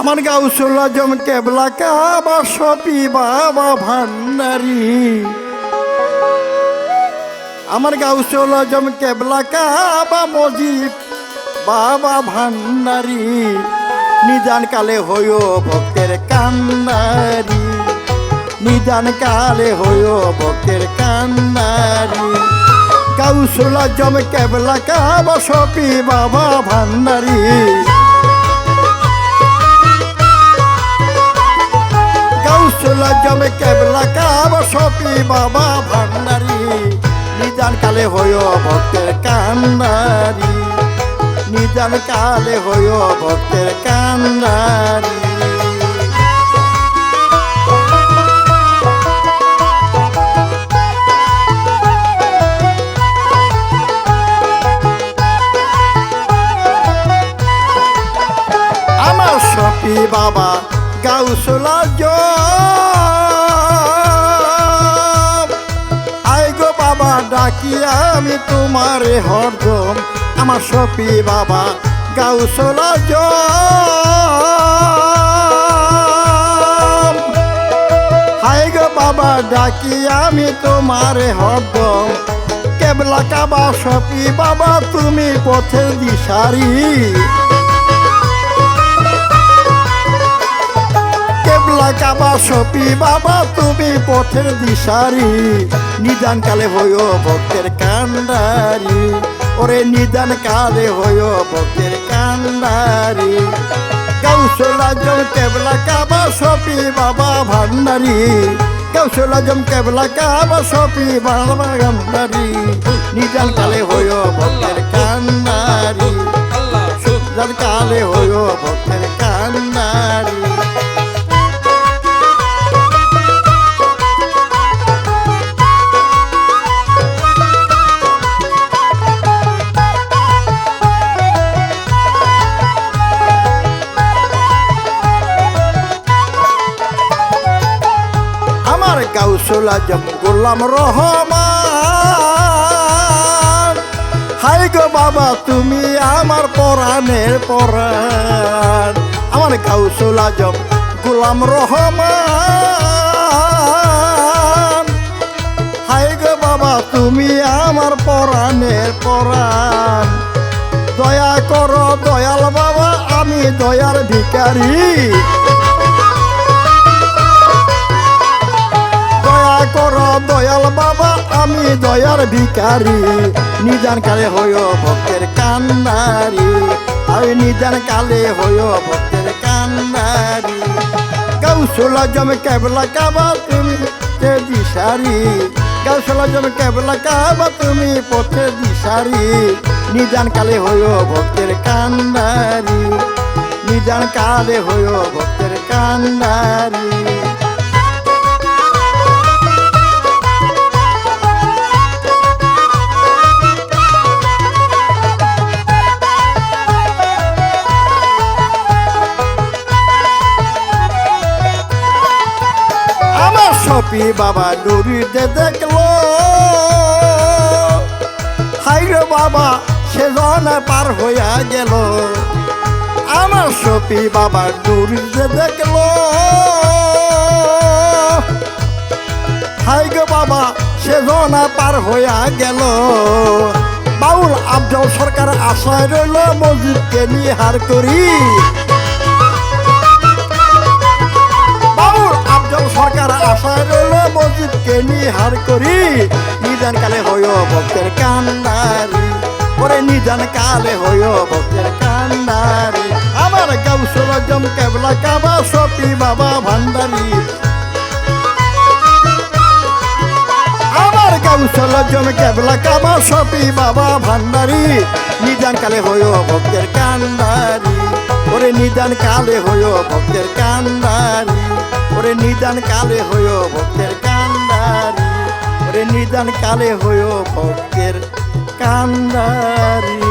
আমার গাউসুল আজম কেবলা কাবা সপি বাবা ভান্ডারি। আমার গাউসুল আজম কেবলা কাবা মজিব বাবা ভান্ডারি। নিদান কালে হইও ভক্তের কান্নারি। নিদান কালে হইও ভক্তের কান্নারি। গাউসুল আজম কেবলা কাবা সপি বাবা ভান্ডারি। কৌশলা জমে কেবলা কাব সপি বাবা ভান্ডারি। নিদান কালে হইয় ভক্তের কান্দারি নিদান কালে হইয় ভক্তের কান্ডারি। গাউসলা আই গো বাবা ডাকি আমি তোমারে হরদম আমার সপি বাবা গাউসলা হাই গো বাবা ডাকি আমি তোমারে হরদম কেবলা কাবা সপি বাবা, তুমি পথের দিশারি। কেবলা কাবা সপি বাবা তুমি পথের দিশারি। নিদান কালে হইও ভক্তের কান্ডারি। ওরে নিদান কালে হইও ভক্তের কান্ডারি। কৌশলা জম কেবলা কাবা সপি বাবা ভান্ডারি। কৌশলা জম কেবলা কাবা সপি বাবা ভান্ডারি। নিদান কালে হইও ভক্তের কান্ডারি। সুদান কালে হইও ভক্তের কাউসুল আজম গোলাম রহমান। হাই গো বাবা, তুমি আমার পরাণের পরাণ। আমার কাউসুল আজম গোলাম রহমান। হাই গো বাবা, তুমি আমার পরাণের পরাণ। দয়া করো দয়াল বাবা, আমি দয়ার ভিকারি দয়াল বাবা, আমি দয়ার ভিকারি নিদান কালে হইও ভক্তের কান্নারি। আমি নিদান কালে হইও ভক্তের কান্নারি। কৌশলা জমে কেবলা কাবা তুমি পথে দিশারি। কৌশলা জমে কেবলা কাবা তুমি পথে দিশারি। নিদান কালে হইও ভক্তের কান্নারি। নিদান কালে হইও ভক্তের কান্নারি। সপি বাবা ডুরিতে দেখল। হাইরে বাবা সেজন পার হইয়া গেল। আমার সপি বাবা ডুরিতে দেখল। হাই গো বাবা সেজন পার হইয়া গেল। বাউল আফজল সরকার আশায় রইল, মসজিদকে নিয়ে হার করি। মসজিদকে নিহার করি? নিদান কালে হইও ভক্তের কান্ডারি। ওরে নিদান কালে হইও ভক্তের কান্ডারি। আমার গাউসল জম কেবলা কাবা সপি বাবা ভান্ডারি। আমার গাউসল জম কেবলা কাবা সপি বাবা ভান্ডারি। নিদান কালে হইও ভক্তের কান্ডারি। ওরে নিদান কালে হইও ভক্তের কান্ডারি। ওরে নিদান কালে হইও ভক্তের কান্দারি ওরে নিদান কালে হইও ভক্তের কান্ডারি।